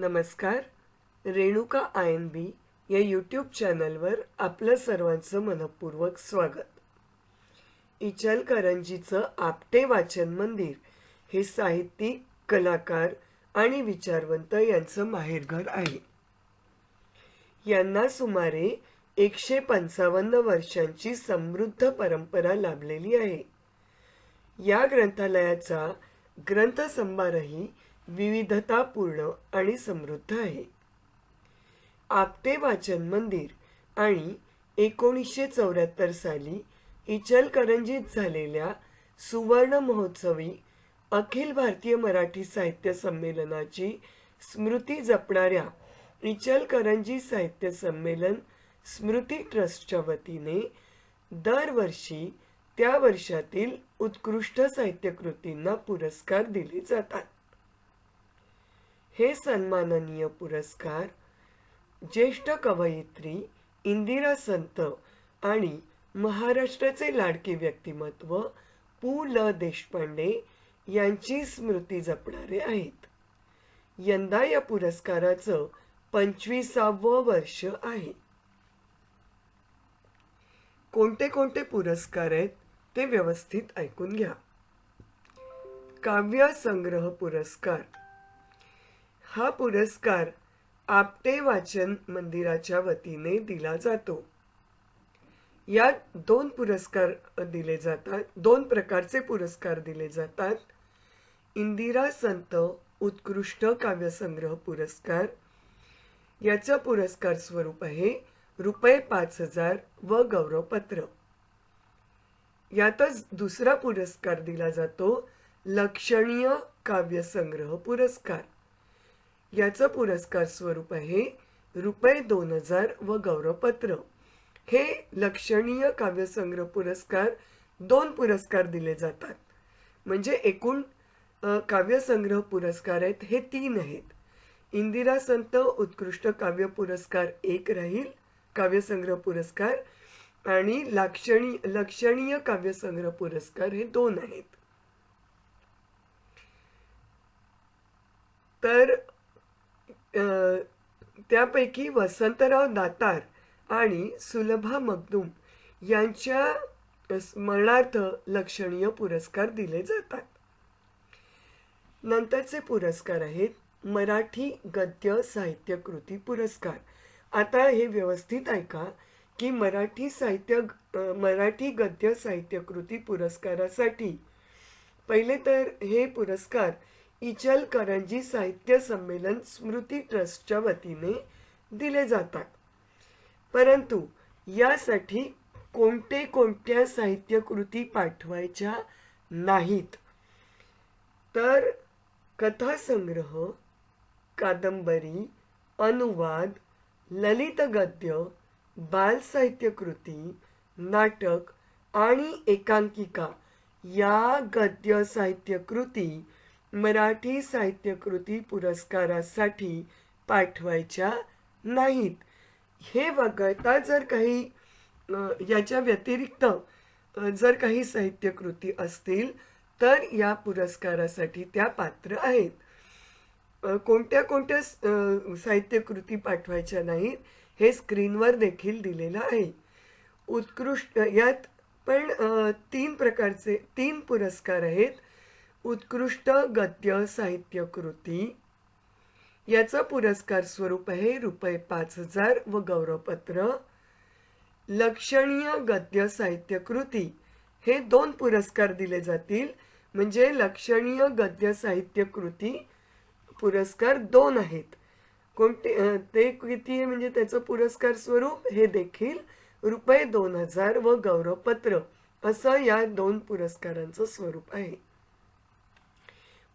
नमस्कार Renuka I N बी या YouTube चॅनलवर आपलं सर्वांचं मनपूर्वक स्वागत. इचलकरंजीचं आपटे वाचन मंदिर हे साहित्यिक कलाकार आणि विचारवंत यांचं माहेरघर आहे. यांना सुमारे एकशे पंचावन्न वर्षांची समृद्ध परंपरा लाभलेली आहे. या ग्रंथालयाचा ग्रंथसंभारही विविधतापूर्ण आणि समृद्ध आहे. आपटे वाचन मंदिर आणि एकोणीसशे चौऱ्याहत्तर साली इचलकरंजीत झालेल्या सुवर्ण महोत्सवी अखिल भारतीय मराठी साहित्य संमेलनाची स्मृती जपणाऱ्या इचलकरंजी साहित्य संमेलन स्मृती ट्रस्टच्या वतीने दरवर्षी त्या वर्षातील उत्कृष्ट साहित्यकृतींना पुरस्कार दिले जातात. हे सन्माननीय पुरस्कार ज्येष्ठ कवयित्री इंदिरा संत आणि महाराष्ट्राचे लाडके व्यक्तिमत्व पु. ल. देशपांडे यांची स्मृती जपणारे आहेत. यंदा या पुरस्काराचं पंचवीसावं वर्ष आहे. कोणते कोणते पुरस्कार आहेत ते व्यवस्थित ऐकून घ्या. काव्य संग्रह पुरस्कार हा पुरस्कार आपटे वाचन मंदिराच्या वतीने दिला जातो. यात दोन पुरस्कार दिले जातात दोन प्रकारचे पुरस्कार दिले जातात. इंदिरा संत उत्कृष्ट काव्यसंग्रह पुरस्कार याचं पुरस्कार स्वरूप आहे रुपये पाच हजार व गौरवपत्र. यातच दुसरा पुरस्कार दिला जातो लक्षणीय काव्यसंग्रह पुरस्कार. याचं पुरस्कार स्वरूप आहे रुपये दोन हजार व गौरवपत्र. हे लक्षणीय काव्यसंग्रह पुरस्कार दोन पुरस्कार दिले जातात. म्हणजे एकूण काव्यसंग्रह पुरस्कार आहेत हे तीन आहेत. इंदिरा संत उत्कृष्ट काव्य पुरस्कार एक राहील काव्यसंग्रह पुरस्कार आणि लाक्षणी लक्षणीय काव्यसंग्रह पुरस्कार हे दोन आहेत. तर त्यापैकी वसंतराव दातार आणि सुलभा मगदूम यांच्या स्मरणार्थ लक्षणीय पुरस्कार दिले जातात. नंतरचे पुरस्कार आहेत मराठी गद्य साहित्य कृती पुरस्कार. आता हे व्यवस्थित ऐका की मराठी साहित्य मराठी गद्य साहित्य कृती पुरस्कारासाठी पहिले तर हे पुरस्कार इचलकरंजी साहित्य संमेलन स्मृती ट्रस्टच्या वतीने दिले जातात. परंतु यासाठी कोणते कोणत्या साहित्यकृती पाठवायच्या नाहीत? तर कथासंग्रह कादंबरी अनुवाद ललित गद्य बाल साहित्य कृती नाटक आणि एकांकिका या गद्य साहित्य कृती मराठी साहित्यकृती पुरस्कारासाठी पाठवायच्या नाहीत. हे वगळता जर काही याच्या व्यतिरिक्त जर काही साहित्यकृती असतील तर या पुरस्कारासाठी त्या पात्र आहेत. कोणत्या कोणत्या साहित्यकृती पाठवायच्या नाहीत हे स्क्रीनवर देखील दिलेलं आहे. उत्कृष्ट यात पण तीन प्रकारचे तीन पुरस्कार आहेत. उत्कृष्ट गद्य साहित्य कृती. याचं पुरस्कार स्वरूप आहे रुपये पाच हजार व गौरवपत्र. लक्षणीय गद्य साहित्य कृती. हे दोन पुरस्कार दिले जातील. म्हणजे लक्षणीय गद्य साहित्य कृती पुरस्कार दोन आहेत. कोणते ते किती आहे? म्हणजे त्याचं पुरस्कार स्वरूप हे देखील रुपये दोन हजार व गौरवपत्र. असं या दोन पुरस्कारांचं स्वरूप आहे.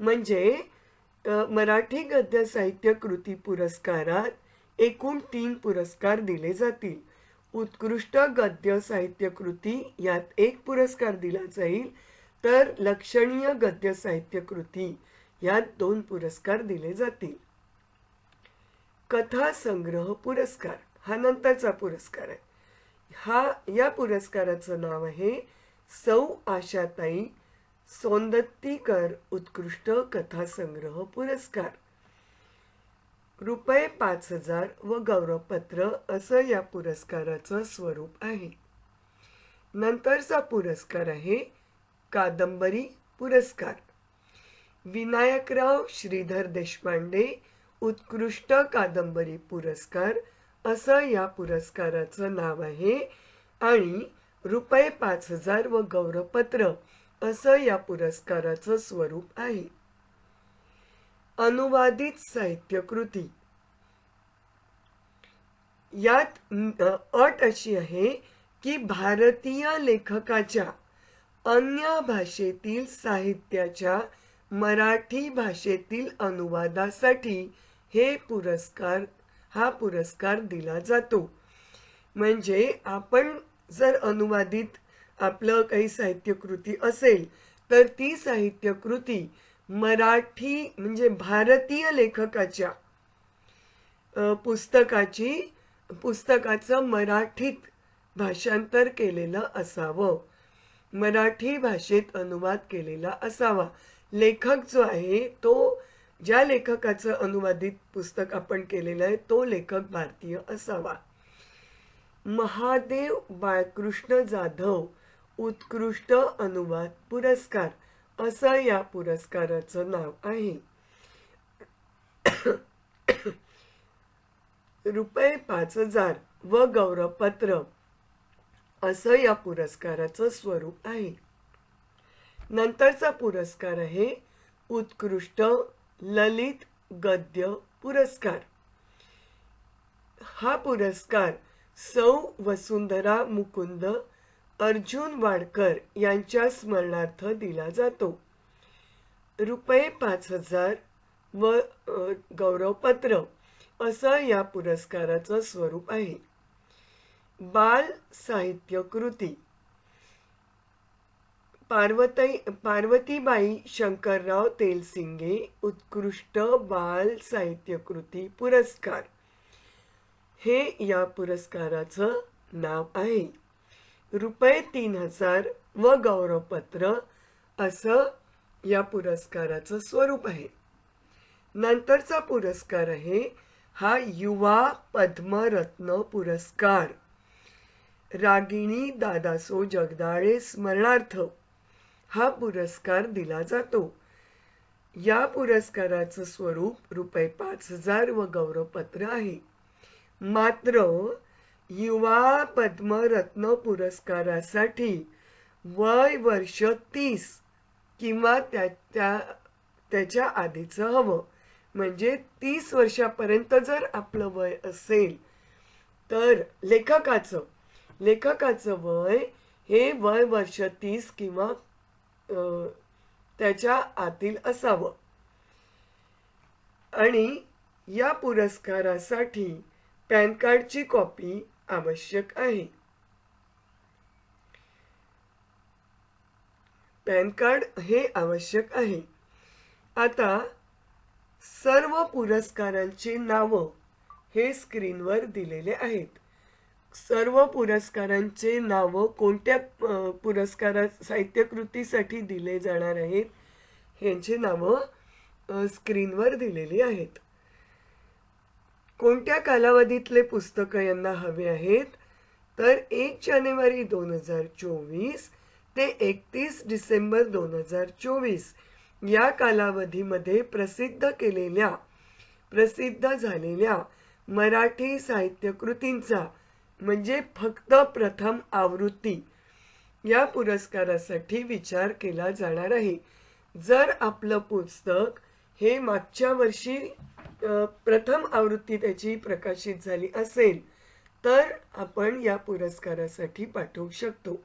म्हणजे मराठी गद्य साहित्य कृती पुरस्कारात एकूण तीन पुरस्कार दिले जातील. उत्कृष्ट गद्य साहित्य कृती यात एक पुरस्कार दिला जाईल तर लक्षणीय गद्य साहित्य कृती यात दोन पुरस्कार दिले जातील. कथा संग्रह पुरस्कार हा नंतरचा पुरस्कार आहे. हा या पुरस्काराचं नाव आहे सौ आशाताई सोंदत्तीकर उत्कृष्ट कथासंग्रह पुरस्कार. रुपये पाच हजार व गौरवपत्र असं या पुरस्काराचं स्वरूप आहे. नंतरचा पुरस्कार आहे कादंबरी पुरस्कार. विनायकराव श्रीधर देशपांडे उत्कृष्ट कादंबरी पुरस्कार असं या पुरस्काराचं नाव आहे आणि रुपये पाच हजार व गौरवपत्र असं या पुरस्काराचं स्वरूप आहे. अनुवादित साहित्यकृती. यात अट अशी आहे की भारतीय लेखकाच्या अन्य भाषेतील साहित्याच्या मराठी भाषेतील अनुवादासाठी हे पुरस्कार हा पुरस्कार दिला जातो. म्हणजे आपण जर अनुवादित आपलं काही साहित्यकृती असेल तर ती साहित्यकृती मराठी म्हणजे भारतीय लेखकाच्या पुस्तकाची पुस्तकाचं मराठीत भाषांतर केलेलं असावं. मराठी भाषेत अनुवाद केलेला असावा. लेखक जो आहे तो ज्या लेखकाचं अनुवादित पुस्तक आपण केलेलं आहे तो लेखक भारतीय असावा. महादेव बाळकृष्ण जाधव उत्कृष्ट अनुवाद पुरस्कार. असं या पुरस्काराचं नाव आहे. रुपये पाच हजार व गौरवपत्र. असं या पुरस्काराचं स्वरूप आहे. नंतरचा पुरस्कार आहे उत्कृष्ट ललित गद्य पुरस्कार. हा पुरस्कार सौ वसुंधरा मुकुंद अर्जुन वाडकर यांच्या स्मरणार्थ दिला जातो. रुपये पाच हजार व गौरवपत्र असं या पुरस्काराचं स्वरूप आहे. बाल साहित्य कृती. पार्वती पार्वतीबाई शंकरराव तेलसिंगे उत्कृष्ट बाल साहित्य कृती पुरस्कार. हे या पुरस्काराचं नाव आहे. रुपये तीन हजार व गौरवपत्र असं या पुरस्काराचं स्वरूप आहे. नंतरचा पुरस्कार आहे हा युवा पद्मरत्न पुरस्कार. रागिणी दादासो जगदाळे स्मरणार्थ हा पुरस्कार दिला जातो. या पुरस्काराचं स्वरूप रुपये पाच हजार व गौरवपत्र आहे. मात्र युवा पद्मरत्न पुरस्कारासाठी वय वर्ष तीस किंवा त्या त्या त्याच्या आधीचं हवं. म्हणजे तीस वर्षापर्यंत जर आपलं वय असेल तर लेखकाचं लेखकाचं वय हे वय वर्ष तीस किंवा त्याच्या आतील असावं. आणि या पुरस्कारासाठी पॅन कार्डची कॉपी आवश्यक आहे. पॅन कार्ड हे आवश्यक आहे. आता सर्व पुरस्कारांची नावं हे स्क्रीनवर दिलेले आहेत. सर्व पुरस्कारांचे नावं कोणत्या पुरस्कारा साहित्यकृतीसाठी दिले जाणार आहेत यांची नावं स्क्रीनवर दिलेली आहेत. कोणत्या कालावधीतले पुस्तकं यांना हवे आहेत? तर एक जानेवारी दोन हजार चोवीस ते एकतीस डिसेंबर दोन हजार चोवीस या कालावधीमध्ये प्रसिद्ध केलेल्या प्रसिद्ध झालेल्या मराठी साहित्यकृतींचा म्हणजे फक्त प्रथम आवृत्ती या पुरस्कारासाठी विचार केला जाणार आहे. जर आपलं पुस्तक हे मागच्या वर्षी प्रथम आवृत्ती त्याची प्रकाशित झाली असेल तर आपण या पुरस्कारासाठी पाठवू शकतो.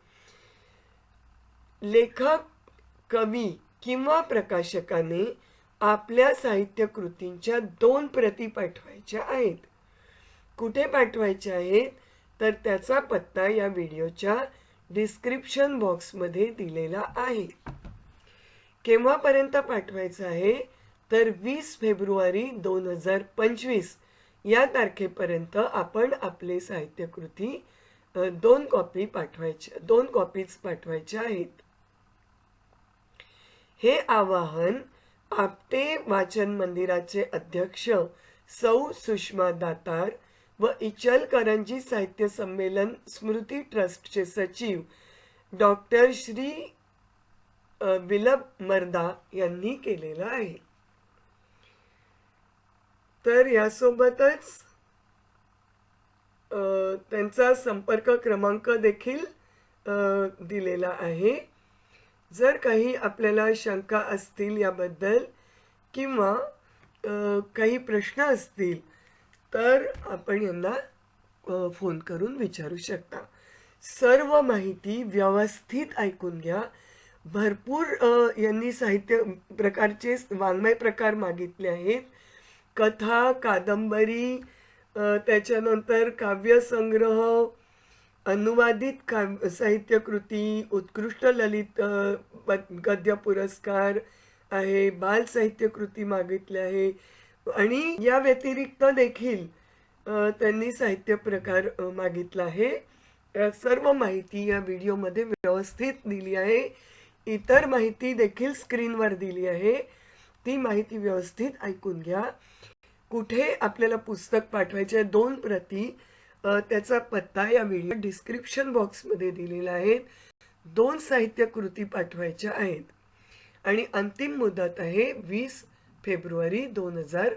लेखक कवी किंवा प्रकाशकाने आपल्या साहित्य कृतींच्या दोन प्रती पाठवायच्या आहेत. कुठे पाठवायच्या आहेत? तर त्याचा पत्ता या व्हिडिओच्या डिस्क्रिप्शन बॉक्समध्ये दिलेला आहे. केव्हापर्यंत पाठवायचं आहे? तर वीस फेब्रुवारी दोन हजार पंचवीस या तारखेपर्यंत आपण आपले साहित्यकृती दोन कॉपी पाठवायच्या दोन कॉपीज पाठवायच्या आहेत. हे आवाहन आपटे वाचन मंदिराचे अध्यक्ष सौ सुषमा दातार व इचलकरंजी साहित्य संमेलन स्मृती ट्रस्टचे सचिव डॉक्टर श्री अ, विलब मर्दा यांनी केलेलं आहे. तर यासोबतच त्यांचा संपर्क क्रमांक देखील दिलेला आहे. जर काही आपल्याला शंका असतील याबद्दल किंवा काही प्रश्न असतील तर आपण यांना फोन करून विचारू शकता. सर्व माहिती व्यवस्थित ऐकून घ्या. भरपूर यांनी साहित्य प्रकारचे वाङ्मय प्रकार मागितले आहेत. कथा कादंबरी त्याच्यानंतर काव्यसंग्रह अनुवादित काव्य साहित्यकृती उत्कृष्ट ललित पद- गद्य पुरस्कार आहे बाल साहित्यकृती मागितली मागितले आहे. आणि या व्यतिरिक्त देखील त्यांनी साहित्य प्रकार मागितला आहे. सर्व माहिती या व्हिडिओमध्ये व्यवस्थित दिली आहे. इतर माहिती देखील स्क्रीनवर दिली आहे. ती माहिती व्यवस्थित ऐकून घ्या. कुठे आपल्याला पुस्तक पाठवायचे आहे, दोन प्रती त्याचा पत्ता या व्हिडिओ डिस्क्रिप्शन बॉक्समध्ये दिलेला आहे. दोन साहित्य कृती पाठवायच्या आहेत. आणि अंतिम मुदत आहे वीस फेब्रुवारी दोन हजार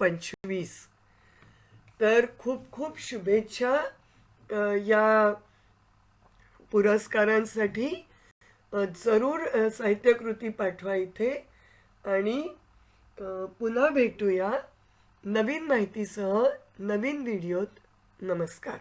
पंचवीस. तर खूप खूप शुभेच्छा या पुरस्कारांसाठी. जरूर साहित्यकृती पाठवा इथे. आणि पुन्हा भेटूया नवीन माहितीसह नवीन व्हिडिओत. नमस्कार.